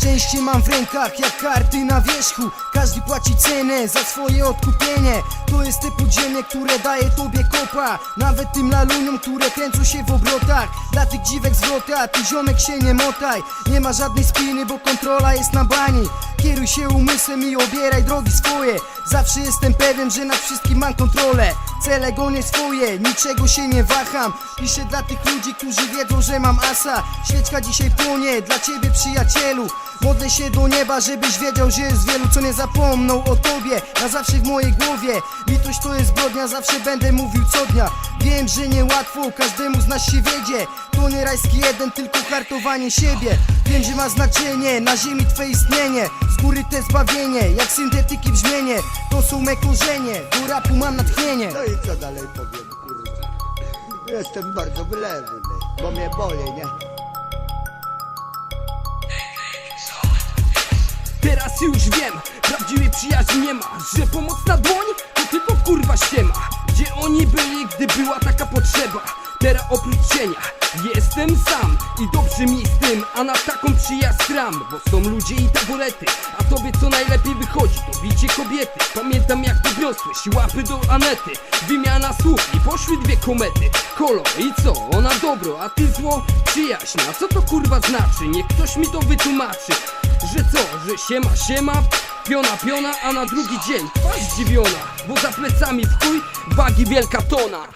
Szczęście mam w rękach jak karty na wierzchu. Każdy płaci cenę za swoje odkupienie. To jest te podziemie, które daje tobie kopa. Nawet tym laluniom, które kręcą się w obrotach. Dla tych dziwek zwrota, ty ziomek się nie motaj. Nie ma żadnej spiny, bo kontrola jest na bani. Kieruj się umysłem i obieraj drogi swoje. Zawsze jestem pewien, że nad wszystkim mam kontrolę. Cele gonię swoje, niczego się nie waham. Piszę dla tych ludzi, którzy wiedzą, że mam asa. Świeczka dzisiaj płonie, dla ciebie przyjacielu Modlę się do nieba, żebyś wiedział, że jest wielu, co nie zapomną o tobie. Na zawsze w mojej głowie Litość to jest zbrodnia, zawsze będę mówił co dnia. Wiem, że niełatwo, każdemu z nas się wiedzie. To nie rajski jeden, tylko hartowanie siebie. Wiem, że ma znaczenie, na ziemi twe istnienie. Z góry te zbawienie, jak syntetyki brzmienie. To są me korzenie, do rapu mam natchnienie. No i co dalej powiem, kurde. Jestem bardzo wylewny, bo mnie boli, nie? Teraz już wiem, prawdziwej przyjaźni nie ma Że pomoc na dłoń to tylko kurwa ściema Gdzie oni byli, gdy była taka potrzeba Teraz oprócz cienia jestem sam I dobrze mi z tym, a na taką przyjaźń gram Bo są ludzie i taborety A tobie co najlepiej wychodzi to bicie kobiety Pamiętam jak podniosłeś łapy do Anety Wymiana słów i poszły dwie komety Kolor i co? Ona dobro, a ty zło? Przyjaźń, a co to kurwa znaczy? Niech ktoś mi to wytłumaczy że co, że siema, siema, piona, piona, a na drugi dzień twarz zdziwiona, bo za plecami w chuj wagi wielka tona.